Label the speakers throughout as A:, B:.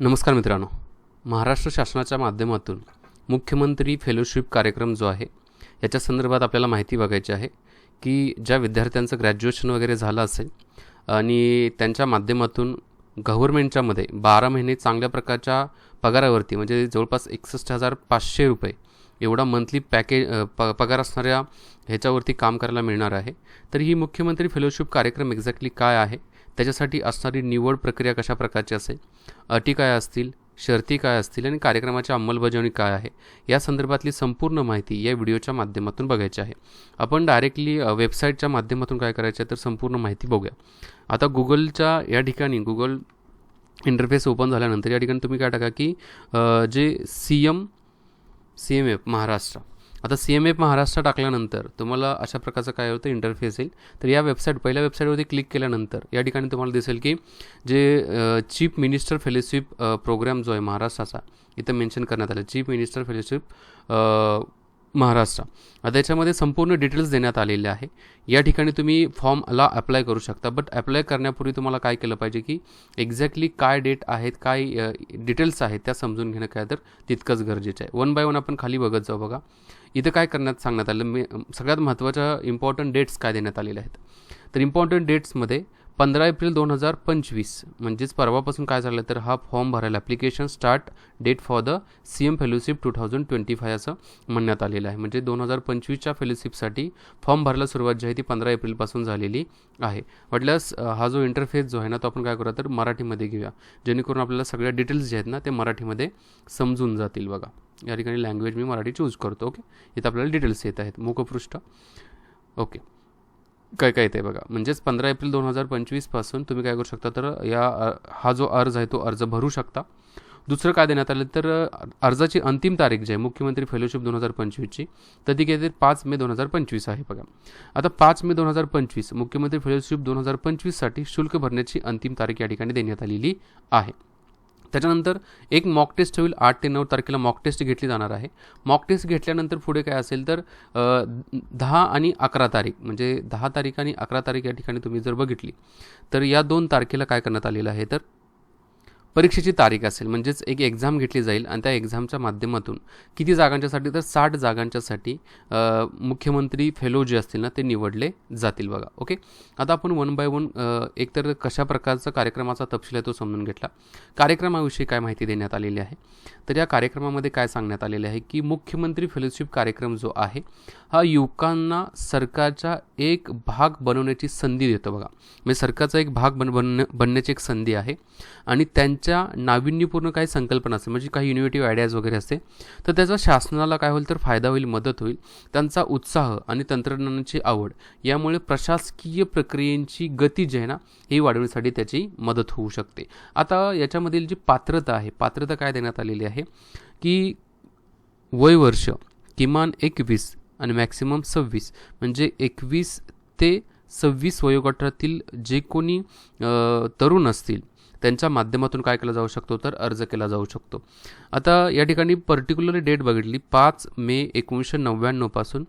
A: नमस्कार मित्रांनो. महाराष्ट्र शासनाच्या माध्यमातून मुख्यमंत्री फेलोशिप कार्यक्रम जो आहे याच्या संदर्भात आपल्याला माहिती बघायची आहे की ज्या विद्यार्थ्यांचं ग्रॅज्युएशन वगैरे झालं असेल आणि त्यांच्या माध्यमातून गव्हर्मेंटच्यामध्ये बारा महिने चांगल्या प्रकारच्या पगारावरती म्हणजे जवळपास एकसष्ट हजार पाचशे रुपये एवढा मंथली पॅकेज प पगार असणाऱ्या ह्याच्यावरती काम करायला मिळणार आहे. तर ही मुख्यमंत्री फेलोशिप कार्यक्रम एक्झॅक्टली काय आहे? त्याच्यासाठी असणारी निवड प्रक्रिया कशा प्रकारची असेल? अटी काय असतील? शर्ती काय असतील? आणि कार्यक्रमाची अंमलबजावणी काय आहे? या संदर्भातली संपूर्ण माहिती या व्हिडिओच्या माध्यमातून बघायची आहे. आपण डायरेक्टली वेबसाईटच्या माध्यमातून काय करायचं आहे तर संपूर्ण माहिती बघूया. आता गुगलच्या या ठिकाणी गुगल इंटरफेस ओपन झाल्यानंतर या ठिकाणी तुम्ही काय टाका की जे C M C M F Maharashtra आता सी एम एफ महाराष्ट्र टाकल्यानंतर तुम्हाला अशा प्रकारचं काय होतं इंटरफेस येईल. तर या वेबसाईट पहिल्या वेबसाईटवरती क्लिक केल्यानंतर या ठिकाणी तुम्हाला दिसेल की जे चीफ मिनिस्टर फेलोशिप प्रोग्राम जो आहे महाराष्ट्राचा इथं मेन्शन करण्यात आलं. Chief minister fellowship Maharashtra. आता याच्यामध्ये संपूर्ण डिटेल्स देण्यात आलेले आहे. या ठिकाणी तुम्ही फॉर्मला अप्लाय करू शकता. बट अप्लाय करण्यापूर्वी तुम्हाला काय केलं पाहिजे की एक्झॅक्टली काय डेट आहेत काय डिटेल्स आहेत त्या समजून घेणं काय तर तितकंच गरजेचं आहे. वन बाय वन आपण खाली बघत जाऊ बघा. इथं काय करण्यात सांगण्यात आलं? मी सगळ्यात महत्त्वाच्या इम्पॉर्टंट डेट्स काय देण्यात आलेल्या आहेत? तर इम्पॉर्टंट डेट्समध्ये पंधरा एप्रिल दोन हजार पंचवीस. म्हणजेच परवापासून काय झालं तर हा फॉर्म भरायला application start date for the C M fellowship two thousand twenty five असं म्हणण्यात आलेलं आहे. म्हणजे दोन हजार पंचवीसच्या फेलोशिपसाठी फॉर्म भरायला सुरुवात जी आहे ती पंधरा एप्रिलपासून झालेली आहे. वाटल्यास हा जो इंटरफेस जो आहे ना तो आपण काय करूया तर मराठीमध्ये घेऊया. जेणेकरून आपल्याला सगळ्या डिटेल्स जे आहेत ना ते मराठीमध्ये समजून जातील बघा. या ठिकाणी लँग्वेज मी मराठी चूज करतो ओके इथं आपल्याला डिटेल्स येत आहेत. मुखपृष्ठ ओके काय काय येते बघा. म्हणजेच पंधरा एप्रिल दोन हजार पंचवीसपासून तुम्ही काय करू शकता तर या हा जो अर्ज आहे तो अर्ज भरू शकता. दुसरं काय देण्यात आलं तर अर्जाची अंतिम तारीख जी आहे मुख्यमंत्री फेलोशिप दोन हजार पंचवीसची तर ती किती? पाच मे दोन हजार पंचवीस आहे बघा. आता पाच मे दोन हजार पंचवीस मुख्यमंत्री फेलोशिप दोन हजार पंचवीससाठी शुल्क भरण्याची अंतिम तारीख या ठिकाणी देण्यात आलेली आहे. त्याच्यानंतर एक मॉक टेस्ट होईल आठ ते नऊ तारखेला मॉक टेस्ट घेतली जाणार आहे. मॉक टेस्ट घेतल्यानंतर पुढे काय असेल तर दहा आणि अकरा तारीख म्हणजे दहा तारीख आणि अकरा तारीख या ठिकाणी तुम्ही जर बघितली तर या दोन तारखेला काय करण्यात आलेलं आहे तर परीक्षेची तारीख असेल म्हणजेच एक एक्झाम घेतली जाईल आणि त्या एक्झामच्या माध्यमातून किती जागांच्यासाठी तर साठ जागांच्यासाठी मुख्यमंत्री फेलो जे असतील ना ते निवडले जातील बघा ओके? आता आपण वन बाय वन एकतर कशा प्रकारचा कार्यक्रमाचा तपशील आहे तो समजून घेतला. कार्यक्रमाविषयी काय माहिती देण्यात आलेली आहे? तर या कार्यक्रमामध्ये काय सांगण्यात आलेले आहे की मुख्यमंत्री फेलोशिप कार्यक्रम जो आहे हा युवकांना सरकारचा एक भाग बनवण्याची संधी देतो बघा. म्हणजे सरकारचा एक भाग बन बनण्याची एक संधी आहे आणि त्यांच्या नाविन्यपूर्ण काही संकल्पना असते म्हणजे काही युनिव्हेटिव्ह आयडियाज वगैरे असते. तर त्याचा शासनाला काय होईल तर फायदा होईल मदत होईल. त्यांचा उत्साह आणि तंत्रज्ञानाची आवड यामुळे प्रशासकीय प्रक्रियेची गती जी आहे ना ही वाढवण्यासाठी त्याची मदत होऊ शकते. आता याच्यामधील जी पात्रता आहे पात्रता काय देण्यात आलेली आहे? की वय वर्ष किमान एकवीस आणि मॅक्सिमम सव्वीस. म्हणजे एकवीस ते सव्वीस वयोगटातील जे कोणी तरुण असतील त्यांच्या माध्यमातून काय केला जाऊ शकतो तर अर्ज केला जाऊ शकतो. आता या ठिकाणी पर्टिक्युलर डेट बघितली पाच मे एकोणीसशे नव्याण्णवपासून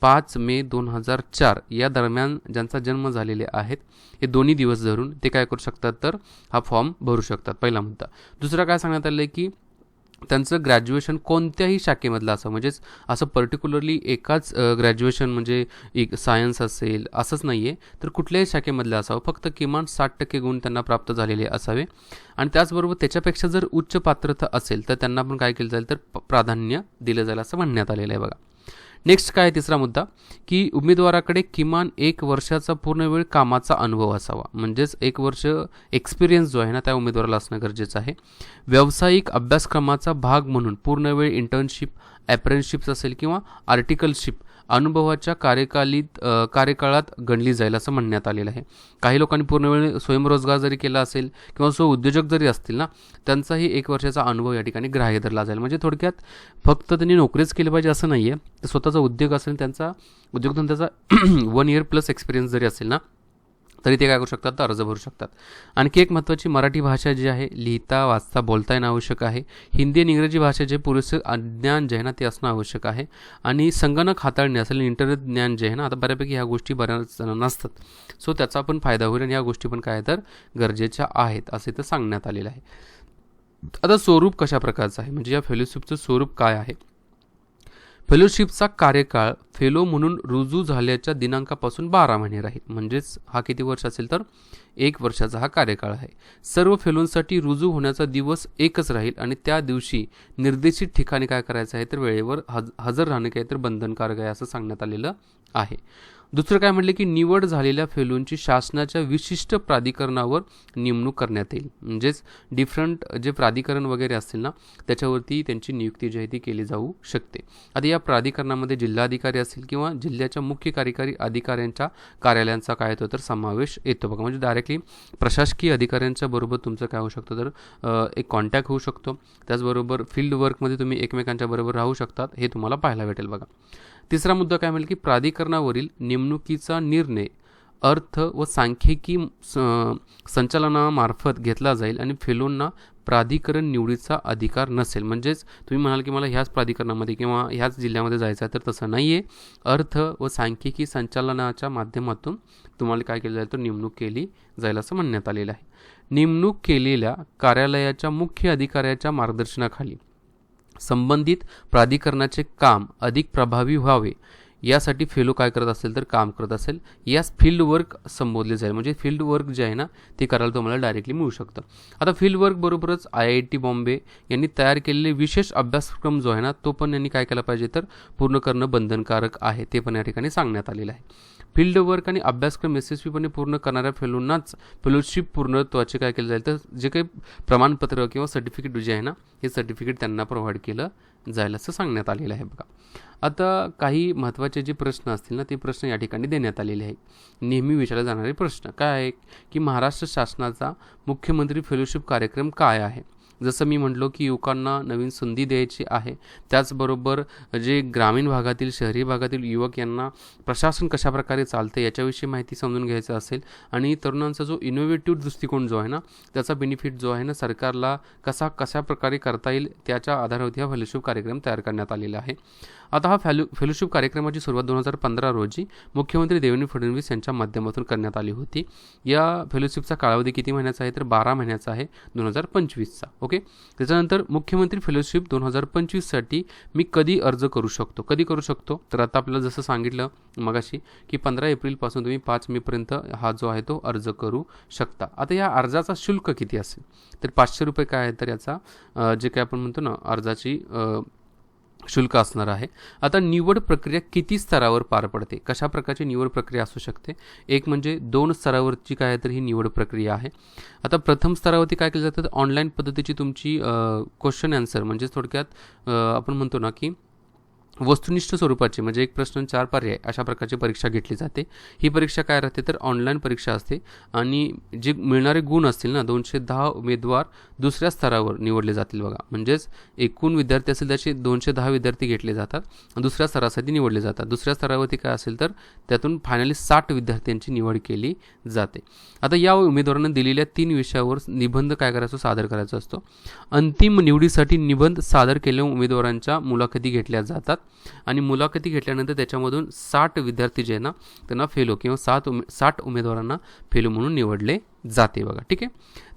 A: पाच मे दोन हजार चार या दरम्यान ज्यांचा जन्म झालेले आहेत हे दोन्ही दिवस धरून ते काय करू शकतात तर हा फॉर्म भरू शकतात. पहिला मुद्दा. दुसरा काय सांगण्यात आलं आहे की त्यांचं ग्रॅज्युएशन कोणत्याही शाखेमधलं असं म्हणजेच असं पर्टिक्युलरली एकाच ग्रॅज्युएशन म्हणजे एक सायन्स असेल असंच नाही आहे तर कुठल्याही शाखेमधलं असावं. फक्त किमान साठ टक्के गुण त्यांना प्राप्त झालेले असावे. आणि त्याचबरोबर त्याच्यापेक्षा जर उच्च पात्रता असेल तर त्यांना पण काय केलं जाईल? तर प्राधान्य दिलं जाईल असं म्हणण्यात आलेलं आहे बघा. नेक्स्ट काय तिसरा मुद्दा? की उमेदवाराकडे किमान एक वर्षाचा पूर्ण वेळ कामाचा अनुभव असावा. म्हणजेच एक वर्ष एक्सपिरियन्स जो आहे ना त्या उमेदवाराला असणं गरजेचं आहे. व्यावसायिक अभ्यासक्रमाचा भाग म्हणून पूर्ण वेळ इंटर्नशिप ॲप्रेनशिप्स असेल किंवा आर्टिकलशिप अनुभवाच्या कार्यकालीत कार्यकाळात गणली जाईल असं म्हणण्यात आलेलं आहे. काही लोकांनी पूर्ण वेळ स्वयंरोजगार जरी केला असेल किंवा स्व उद्योजक जरी असतील ना त्यांचाही एक वर्षाचा अनुभव या ठिकाणी ग्राह्य धरला जाईल. म्हणजे थोडक्यात फक्त त्यांनी नोकरीच केली पाहिजे असं नाही आहे तर स्वतःचा उद्योग असेल त्यांचा उद्योगधंद्याचा वन इयर प्लस एक्सपिरियन्स जरी असेल ना तरी ते काय करू शकतात? तर अर्ज भरू शकतात. आणखी एक महत्त्वाची मराठी भाषा जी आहे लिहिता वाचता बोलता येणं आवश्यक आहे. हिंदी आणि इंग्रजी भाषा जे पुरेसे ज्ञान जे आहे ना ते असणं आवश्यक आहे. आणि संगणक हाताळणे असेल इंटरनेट ज्ञान जे आहे ना आता बऱ्यापैकी ह्या गोष्टी बऱ्याच जणांना नसतात. सो त्याचा पण फायदा होईल आणि ह्या गोष्टी पण काय तर गरजेच्या आहेत असे तर सांगण्यात आलेलं आहे. आता स्वरूप कशा प्रकारचं आहे? म्हणजे या फेलोशिपचं स्वरूप काय आहे? फेलोशिपचा कार्यकाळ फेलो म्हणून रुजू झाल्याच्या दिनांकापासून बारा महिने राहील. म्हणजेच हा किती वर्ष असेल तर एक वर्षाचा हा कार्यकाळ आहे. सर्व फेलोंसाठी रुजू होण्याचा दिवस एकच राहील आणि त्या दिवशी निर्देशित ठिकाणी काय करायचं आहे तर वेळेवर हज हजर राहणे काय तर बंधनकारक आहे असं सांगण्यात आलेलं आहे. दुसरं काय म्हटलं की निवड झालेल्या फेलूंची शासनाच्या विशिष्ट प्राधिकरणावर नेमणूक करण्यात येईल. म्हणजेच डिफरंट जे प्राधिकरण वगैरे असतील ना त्याच्यावरती त्यांची नियुक्ती जी आहे ती केली जाऊ शकते. आता या प्राधिकरणामध्ये जिल्हाधिकारी असतील किंवा जिल्ह्याच्या मुख्य कार्यकारी अधिकाऱ्यांच्या कार्यालयांचा काय येतो तर समावेश येतो. बघा म्हणजे डायरेक्टली प्रशासकीय अधिकाऱ्यांच्या बरोबर तुमचं काय होऊ शकतं तर एक कॉन्टॅक्ट होऊ शकतो. त्याचबरोबर फील्ड वर्कमध्ये तुम्ही एकमेकांच्या बरोबर राहू शकतात हे तुम्हाला पाहायला भेटेल बघा. तिसरा मुद्दा काय म्हणेल की प्राधिकरणावरील नेमणुकीचा निर्णय अर्थ व सांख्यिकी संचालनामार्फत घेतला जाईल आणि फेलोंना प्राधिकरण निवडीचा अधिकार नसेल. म्हणजेच तुम्ही म्हणाल की मला ह्याच प्राधिकरणामध्ये किंवा ह्याच जिल्ह्यामध्ये जायचं आहे तर तसं नाही आहे अर्थ व सांख्यिकी संचालनाच्या माध्यमातून तुम्हाला काय केलं जाईल तर नेमणूक केली जाईल असं म्हणण्यात आलेलं आहे. नेमणूक केलेल्या कार्यालयाच्या मुख्य अधिकाऱ्याच्या मार्गदर्शनाखाली संबंधित प्राधिकरणाचे काम अधिक प्रभावी व्हावे यासाठी फेलो काय करत असेल तर काम करत असेल. यास फील्ड वर्क संबोधले जाईल. म्हणजे फील्ड वर्क जे आहे ना ते करायला तुम्हाला डायरेक्टली मिळू शकतं. आता फील्ड वर्क बरोबरच आय आय टी बॉम्बे यांनी तयार केलेले विशेष अभ्यासक्रम जो आहे ना तो पण यांनी काय केला पाहिजे तर पूर्ण करणं बंधनकारक आहे ते पण या ठिकाणी सांगण्यात आलेलं आहे. फील्ड वर्क आणि अभ्यासक्रम यशस्वीपणे पूर्ण करणाऱ्या फेलोंनाच फेलोशिप पूर्णत्वाचे काय केलं जाईल? तर जे काही प्रमाणपत्र किंवा सर्टिफिकेट जे आहे ना हे सर्टिफिकेट त्यांना प्रोव्हाइड केलं जाईल असं सांगण्यात आलेलं आहे बघा. आता काही महत्त्वाचे जे प्रश्न असतील ना ते प्रश्न या ठिकाणी देण्यात आलेले आहेत. नेहमी विचारले जाणारे प्रश्न काय आहे की महाराष्ट्र शासनाचा मुख्यमंत्री फेलोशिप कार्यक्रम काय आहे? जसं मी म्हटलो की युवकांना नवीन संधी द्यायची आहे त्याचबरोबर जे ग्रामीण भागातील शहरी भागातील युवक यांना प्रशासन कशाप्रकारे चालते याच्याविषयी माहिती समजून घ्यायचं असेल. आणि तरुणांचा जो इनोव्हेटिव्ह दृष्टिकोन जो आहे ना त्याचा बेनिफिट जो आहे ना सरकारला कसा कशा प्रकारे करता येईल त्याच्या आधारावरती हा फेलोशिप कार्यक्रम तयार करण्यात आलेला आहे. आता हा फॅलो फेलोशिप कार्यक्रमाची सुरुवात दोन हजार पंधरा रोजी मुख्यमंत्री देवेंद्र फडणवीस यांच्या माध्यमातून करण्यात आली होती. या फेलोशिपचा कालावधी किती महिन्याचा आहे? तर बारा महिन्याचा आहे दोन हजार पंचवीसचा. ओके? त्याच्यानंतर मुख्यमंत्री फेलोशिप दोन हजार पंचवीससाठी मी कधी अर्ज करू शकतो? कधी करू शकतो? तर आता आपल्याला जसं सांगितलं मगाशी की पंधरा एप्रिलपासून तुम्ही पाच मेपर्यंत हा जो आहे तो अर्ज करू शकता. आता या अर्जाचा शुल्क किती असेल? तर पाचशे रुपये काय आहे तर याचा जे काय आपण म्हणतो ना अर्जाची शुल्क असणार आहे. आता निवड प्रक्रिया किती स्तरावर पार पडते? कशा प्रकारची निवड प्रक्रिया असू शकते? एक म्हणजे दोन स्तरावरची काय तर ही निवड प्रक्रिया आहे. आता प्रथम स्तरावरती काय केलं जातं? ऑनलाईन पद्धतीची तुमची क्वेश्चन आन्सर म्हणजे थोडक्यात आपण म्हणतो ना की वस्तुनिष्ठ स्वरूपाची म्हणजे एक प्रश्न चार पर्याय अशा प्रकारची परीक्षा घेतली जाते. ही परीक्षा काय राहते? तर ऑनलाईन परीक्षा असते आणि जे मिळणारे गुण असतील ना दोनशे दहा उमेदवार दुसऱ्या स्तरावर निवडले जातील बघा. म्हणजेच एकूण विद्यार्थी असेल त्याचे दोनशे दहा विद्यार्थी घेतले जातात दुसऱ्या स्तरासाठी निवडले जातात. दुसऱ्या स्तरावरती काय असेल तर त्यातून फायनली साठ विद्यार्थ्यांची निवड केली जाते. आता या उमेदवारांना दिलेल्या तीन विषयावर निबंध काय करायचं? सादर करायचा असतो. अंतिम निवडीसाठी निबंध सादर केलेल्या उमेदवारांच्या मुलाखती घेतल्या जातात. आणि मुलाखती घेतल्यानंतर त्याच्यामधून साठ विद्यार्थी जे आहे ना त्यांना फेलो किंवा सात उमे साठ उमेदवारांना फेलो म्हणून निवडले जाते बघा ठीक आहे?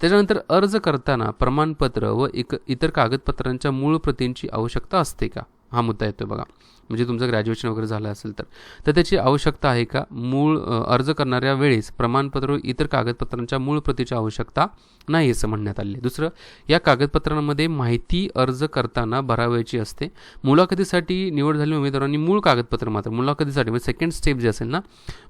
A: त्याच्यानंतर अर्ज करताना प्रमाणपत्र व इक इतर कागदपत्रांच्या मूळ प्रतींची आवश्यकता असते का? हा मुद्दा येतो बघा. म्हणजे तुमचं ग्रॅज्युएशन वगैरे झालं असेल तर. तर त्याची आवश्यकता आहे का? मूळ अर्ज करणाऱ्या वेळेस प्रमाणपत्र इतर कागदपत्रांच्या मूळ प्रतीची आवश्यकता नाही असं म्हणण्यात आले दुसरं या कागदपत्रांमध्ये माहिती अर्ज करताना भरावयाची असते. मुलाखतीसाठी निवड झालेल्या उमेदवारांनी मूळ कागदपत्र मात्र मुलाखतीसाठी म्हणजे सेकंड स्टेप जे असेल ना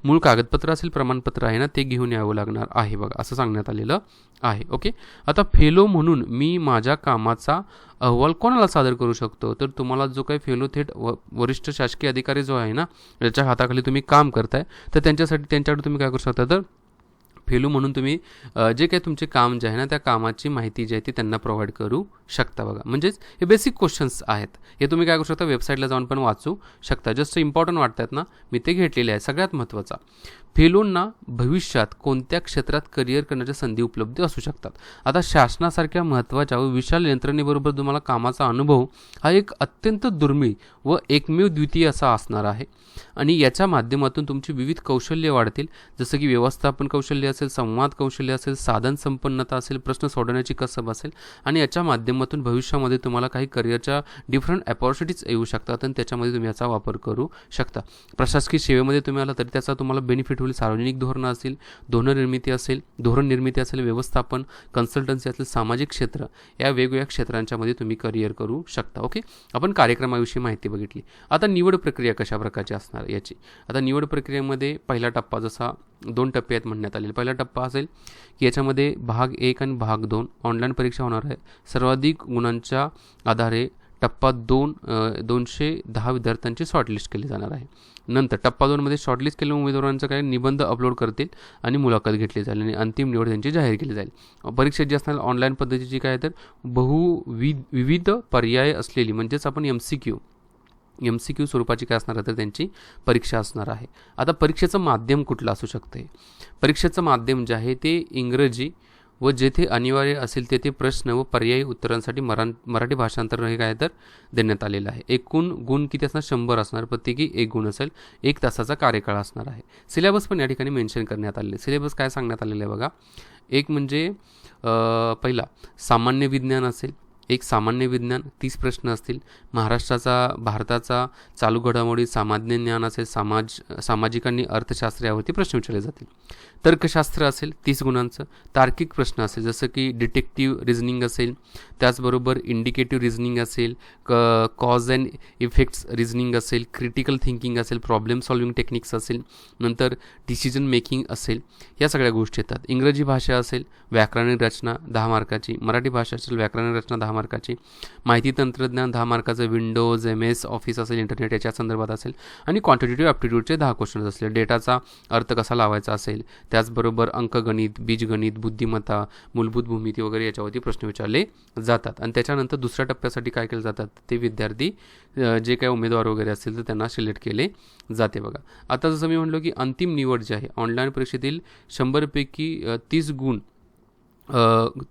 A: मूळ कागदपत्र असेल प्रमाणपत्र आहे ना ते घेऊन यावं लागणार आहे बघा असं सांगण्यात आलेलं आहे. ओके? आता फेलो म्हणून मी माझ्या कामाचा अहवाल कोणाला सादर करू शकतो? तर तुम्हाला जो काही फेलो थेट व वरिष्ठ शासकीय अधिकारी जो आहे ना ज्याच्या हाताखाली तुम्ही काम करताय तर त्यांच्यासाठी त्यांच्याकडे तुम्ही काय करू शकता? तर फेलू म्हणून तुम्ही जे काही तुमचे काम जे आहे ना त्या कामाची माहिती जी आहे ती त्यांना प्रोव्हाइड करू शकता बघा. म्हणजेच हे बेसिक क्वेश्चन्स आहेत. हे तुम्ही काय करू शकता वेबसाईटला जाऊन पण वाचू शकता. जस्ट इम्पॉर्टंट वाटतात ना मी ते घेतलेले आहे. सगळ्यात महत्त्वाचा फेलूंना भविष्यात कोणत्या क्षेत्रात करिअर करण्याच्या संधी उपलब्ध असू शकतात? आता शासनासारख्या महत्त्वाच्या व विशाल यंत्रणेबरोबर तुम्हाला कामाचा अनुभव हा एक अत्यंत दुर्मिळ व एकमेव द्वितीय असा असणार आहे. आणि याच्या माध्यमातून तुमची विविध कौशल्य वाढतील. जसं की व्यवस्थापन कौशल्य असेल संवाद कौशल्य असेल साधन संपन्नता असेल प्रश्न सोडवण्याची कसब असेल आणि याच्या माध्यमातून भविष्यामध्ये तुम्हाला काही करिअरच्या डिफरंट अपॉर्च्युनिटीज येऊ शकतात आणि त्याच्यामध्ये तुम्ही याचा वापर करू शकता. प्रशासकीय सेवेमध्ये तुम्ही आला तरी त्याचा तुम्हाला बेनिफिट होईल. सार्वजनिक धोरणं असेल धोरण निर्मिती असेल धोरण निर्मिती असेल व्यवस्थापन कन्सल्टन्सी असेल सामाजिक क्षेत्र या वेगवेगळ्या क्षेत्रांच्यामध्ये तुम्ही करिअर करू शकता. ओके? आपण कार्यक्रमाविषयी माहिती बघितली. आता निवड प्रक्रिया कशा प्रकारची असणार याची? आता निवड प्रक्रियेमध्ये पहिला टप्पा जसा दोन टप्पे आहेत म्हणण्यात आलेले. पहिला टप्पा असेल की याच्यामध्ये भाग एक आणि भाग दोन ऑनलाईन परीक्षा होणार आहे. सर्वाधिक गुणांच्या आधारे टप्पा दोन दोनशे दहा विद्यार्थ्यांची शॉर्टलिस्ट केली जाणार आहे. नंतर टप्पा दोनमध्ये शॉर्टलिस्ट केलेल्या उमेदवारांचा काही निबंध अपलोड करतील आणि मुलाखत घेतली जाईल आणि अंतिम निवड त्यांची जाहीर केली जाईल. परीक्षा जी असणार ऑनलाईन पद्धतीची काय तर? बहुवि विविध पर्याय असलेली म्हणजेच आपण M C Q M C Q स्वरूपाची काय असणार आहे तर त्यांची परीक्षा असणार आहे. आता परीक्षेचं माध्यम कुठलं असू शकते? परीक्षेचं माध्यम जे आहे ते इंग्रजी व जेथे अनिवार्य असेल तेथे प्रश्न व पर्यायी उत्तरांसाठी मरा मराठी भाषांतर हे काय तर देण्यात आलेलं आहे. एकूण गुण किती असणार? शंभर असणार. प्रत्येकी एक गुण असेल एक तासाचा कार्यकाळ असणार आहे. सिलेबस पण या ठिकाणी मेन्शन करण्यात आलेले सिलेबस काय सांगण्यात आलेलं आहे बघा. एक म्हणजे पहिला सामान्य विज्ञान असेल एक सामान्य विज्ञान तीस प्रश्न असतील. महाराष्ट्राचा भारताचा चालू घडामोडी सामान्य ज्ञान असेल समाज सामाजिक आणि अर्थशास्त्र यावरती प्रश्न विचारले जातील. तर्कशास्त्र असेल तीस गुणांचं. तार्किक प्रश्न असेल जसं की डिटेक्टिव्ह रिझनिंग असेल त्याचबरोबर इंडिकेटिव्ह रिझनिंग असेल क कॉज अँड इफेक्ट्स रिझनिंग असेल क्रिटिकल थिंकिंग असेल प्रॉब्लेम सॉल्विंग टेक्निक्स असेल नंतर डिसिजन मेकिंग असेल या सगळ्या गोष्टी येतात. इंग्रजी भाषा असेल व्याकरणिक रचना दहा मार्काची. मराठी भाषा असेल व्याकरणिक रचना दहा मार्काची. माहिती तंत्रज्ञान दहा मार्काचं. विंडोज एम एस ऑफिस असेल इंटरनेट याच्या संदर्भात असेल. आणि क्वांटिटेटिव्ह ॲप्टिट्यूडचे दहा क्वेश्चन्स असेल. डेटाचा अर्थ कसा लावायचा असेल? त्याचबरोबर अंकगणित बीजगणित बुद्धिमत्ता मूलभूत भूमिती वगैरे याच्यावरती प्रश्न विचारले जातात. आणि त्याच्यानंतर दुसऱ्या टप्प्यासाठी काय केलं जातात? ते विद्यार्थी जे काही उमेदवार वगैरे असतील तर त्यांना सिलेक्ट केले जाते बघा. आता जसं मी म्हणलो की अंतिम निवड जी आहे ऑनलाईन परीक्षेतील शंभरपैकी तीस गुण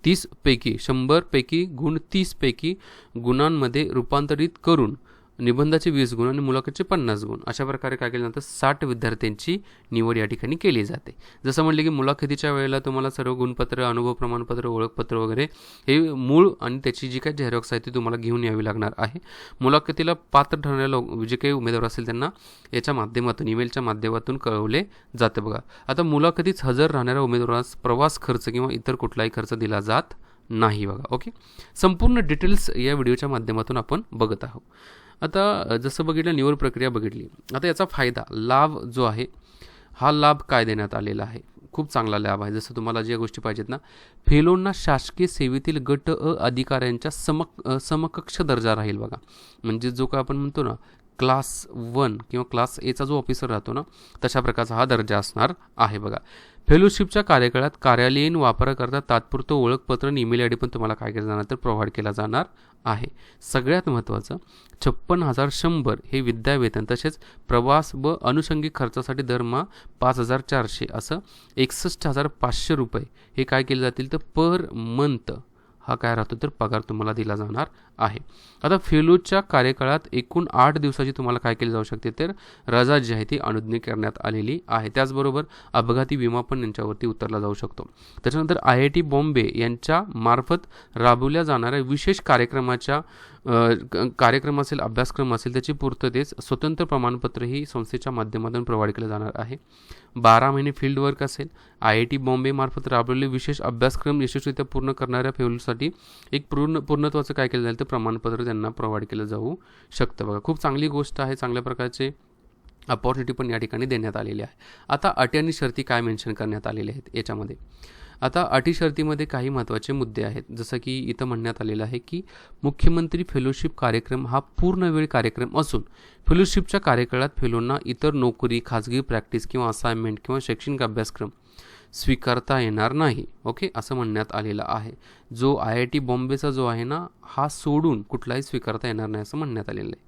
A: तीसपैकी शंभरपैकी गुण तीसपैकी गुणांमध्ये रूपांतरित करून निबंधाचे वीस गुण आणि मुलाखतचे पन्नास गुण. अशा प्रकारे काय केलं जातं? साठ विद्यार्थ्यांची निवड या ठिकाणी केली जाते. जसं म्हटलं की मुलाखतीच्या वेळेला तुम्हाला सर्व गुणपत्र अनुभव प्रमाणपत्र ओळखपत्र वगैरे हे मूळ आणि त्याची जी काही झेरॉक्स आहे ती तुम्हाला घेऊन यावी लागणार आहे. मुलाखतीला पात्र ठरणाऱ्या जे काही उमेदवार असेल त्यांना याच्या माध्यमातून ईमेलच्या माध्यमातून कळवले जाते बघा. आता मुलाखतीच हजर राहणाऱ्या उमेदवारास प्रवास खर्च किंवा इतर कुठलाही खर्च दिला जात नाही बघा ओके? संपूर्ण डिटेल्स या व्हिडिओच्या माध्यमातून आपण बघत आहोत. आता जसं बघितलं निवड प्रक्रिया बघितली. आता याचा फायदा लाभ जो आहे हा लाभ काय देण्यात आलेला आहे? खूप चांगला लाभ आहे. जसं तुम्हाला ज्या गोष्टी पाहिजेत ना फेलोंना शासकीय सेवेतील गट अ अधिकाऱ्यांच्या समक समकक्ष दर्जा राहील बघा. म्हणजे जो काय आपण म्हणतो ना क्लास वन किंवा क्लास एचा जो ऑफिसर राहतो ना तशा प्रकारचा हा दर्जा असणार आहे बघा. फेलोशिपच्या कार्यकाळात कार्यालयीन वापराकरता तात्पुरतं ओळखपत्र आणि ईमेल आय डी पण तुम्हाला काय केलं जाणार तर प्रोव्हाइड केला जाणार आहे. सगळ्यात महत्त्वाचं छप्पन हजार शंभर हे विद्यावेतन तसेच प्रवास व अनुषंगिक खर्चासाठी दरमहा पाच हजार चारशे असं एकसष्ट हजार पाचशे रुपये हे काय केले जातील तर पर मंथ हा काय राहतो तर पगार तुम्हाला दिला जाणार आहे. आता फेलूच्या कार्यकाळात एकूण आठ दिवसाची तुम्हाला काय केली जाऊ शकते तर रजा जी आहे ती अनुज्ञा करण्यात आलेली आहे. त्याचबरोबर अपघाती विमा पण यांच्यावरती उतरला जाऊ शकतो. त्याच्यानंतर आय आय टी बॉम्बे यांच्या मार्फत राबवल्या जाणाऱ्या विशेष कार्यक्रमाच्या कार्यक्रम असेल अभ्यासक्रम असेल त्याची पूर्ततेच स्वतंत्र प्रमाणपत्र ही संस्थेच्या माध्यमातून प्रोव्हाइड केलं जाणार आहे. बारा महिने फील्ड वर्क असेल. आय आय टी बॉम्बेमार्फत राबवलेले विशेष अभ्यासक्रम यशस्वीरित्या पूर्ण करणाऱ्या फेलूसाठी एक पूर्ण पूर्णत्वाचं काय केलं जाईल तर प्रमाणपत्र त्यांना प्रोव्हाइड केलं जाऊ शकतं. बघा खूप चांगली गोष्ट आहे चांगल्या प्रकारचे अपॉर्च्युनिटी पण या ठिकाणी देण्यात आलेली आहे. आता अटी आणि शर्ती काय मेन्शन करण्यात आलेले आहेत याच्यामध्ये? आता अटी शर्तीमध्ये काही महत्त्वाचे मुद्दे आहेत. जसं की इथं म्हणण्यात आलेलं आहे की मुख्यमंत्री फेलोशिप कार्यक्रम हा पूर्ण वेळ कार्यक्रम असून फेलोशिपच्या कार्यकाळात फेलोंना इतर नोकरी खाजगी प्रॅक्टिस किंवा असाइनमेंट किंवा शैक्षणिक अभ्यासक्रम स्वीकारता येणार नाही ओके? असं म्हणण्यात आलेलं आहे. जो आय आय टी बॉम्बेचा जो आहे ना हा सोडून कुठलाही स्वीकारता येणार नाही असं म्हणण्यात आलेलं आहे.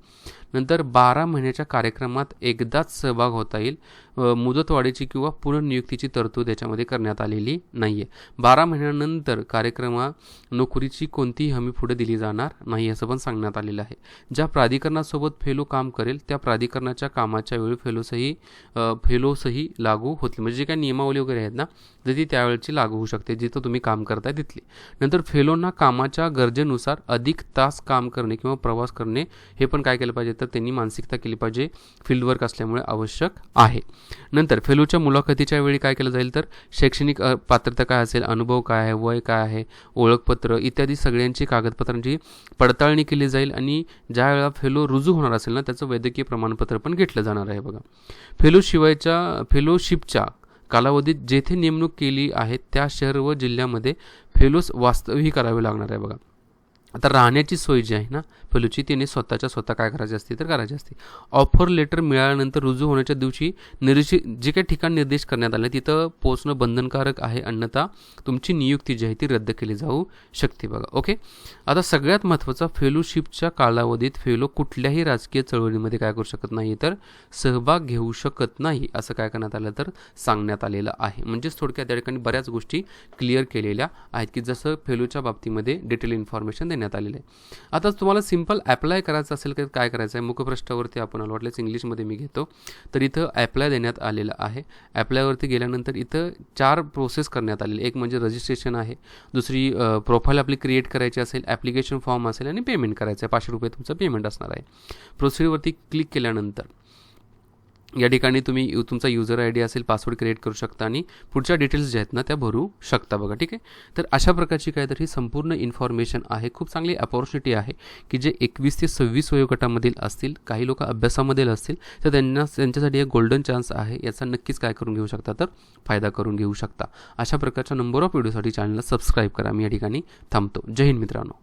A: नंतर बारा महिन्याच्या कार्यक्रमात एकदाच सहभाग होता येईल. मुदतवाढीची किंवा पुनर्नियुक्तीची तरतूद याच्यामध्ये करण्यात आलेली नाही आहे बारा महिन्यानंतर कार्यक्रमा नोकरीची कोणतीही हमी पुढे दिली जाणार नाही असं पण सांगण्यात आलेलं आहे. ज्या प्राधिकरणासोबत फेलो काम करेल त्या प्राधिकरणाच्या कामाच्या वेळी फेलोसही फेलोसही लागू होतील. म्हणजे जे काही नियमावली वगैरे आहेत ना तर ती त्यावेळेची लागू होऊ शकते जिथं तुम्ही काम करताय तिथली. नंतर फेलोंना कामाच्या गरजेनुसार अधिक तास काम करणे किंवा प्रवास करणे हे पण काय केलं पाहिजे? तर त्यांनी मानसिकता केली पाहिजे. फील्डवर्क असल्यामुळे आवश्यक आहे. नंतर फेलूच्या मुलाखतीच्या वेळी काय केलं जाईल तर शैक्षणिक पात्रता काय असेल अनुभव काय आहे वय काय आहे ओळखपत्र इत्यादी सगळ्यांची कागदपत्रांची पडताळणी केली जाईल आणि ज्या वेळा फेलो रुजू होणार असेल ना त्याचं वैद्यकीय प्रमाणपत्र पण घेतलं जाणार आहे बघा. फेलोशिवायच्या फेलोशिपच्या कालावधीत जेथे नेमणूक केली आहे त्या शहर व जिल्ह्यामध्ये फेलोस वास्तवही करावे लागणार आहे बघा. आता राहण्याची सोय जी आहे ना फेलूची तिने स्वतःच्या स्वतः काय करायची असते तर करायची असते. ऑफर लेटर मिळाल्यानंतर रुजू होण्याच्या दिवशी निर्देश जे काही ठिकाण निर्देश करण्यात आले तिथं पोहोचणं बंधनकारक आहे अन्यथा तुमची नियुक्ती जी आहे ती रद्द केली जाऊ शकते बघा. ओके आता सगळ्यात महत्त्वाचा फेलोशिपच्या कालावधीत फेलो कुठल्याही राजकीय चळवळीमध्ये काय करू शकत नाही तर सहभाग घेऊ शकत नाही असं काय करण्यात आलं तर सांगण्यात आलेलं आहे. म्हणजेच थोडक्यात त्या ठिकाणी बऱ्याच गोष्टी क्लिअर केलेल्या आहेत की जसं फेलोच्या बाबतीमध्ये डिटेल इन्फॉर्मेशन देण्यात आलेलं आहे. आता तुम्हाला सिंपल ॲप्लाय करायचं असेल तर काय करायचं आहे? मुखपृष्ठावरती आपण वाटल्यास इंग्लिशमध्ये मी घेतो. तर इथं ॲप्लाय देण्यात आलेलं आहे. ॲप्लायवरती गेल्यानंतर इथं चार प्रोसेस करण्यात आलेली. एक म्हणजे रजिस्ट्रेशन आहे. दुसरी प्रोफाईल आपली क्रिएट करायची असेल ॲप्लिकेशन फॉर्म असेल आणि पेमेंट करायचं आहे. पाचशे रुपये तुमचं पेमेंट असणार आहे. प्रोसिडवरती क्लिक केल्यानंतर या ठिकाणी तुम्ही तुमचा युजर आय डी असेल पासवर्ड क्रिएट करू शकता आणि पुढच्या डिटेल्स ज्या आहेत ना त्या भरू शकता बघा ठीक आहे? तर अशा प्रकारची काय तर ही संपूर्ण इन्फॉर्मेशन आहे. खूप चांगली अपॉर्च्युनिटी आहे की जे एकवीस ते सव्वीस वयोगटामधील असतील काही लोक अभ्यासामधील असतील तर त्यांना त्यांच्यासाठी एक गोल्डन चान्स आहे. याचा नक्कीच काय करून घेऊ शकता तर फायदा करून घेऊ शकता. अशा प्रकारच्या नंबर ऑफ व्हिडिओसाठी चॅनलला सबस्क्राईब करा. मी या ठिकाणी थांबतो. जय हिंद मित्रांनो.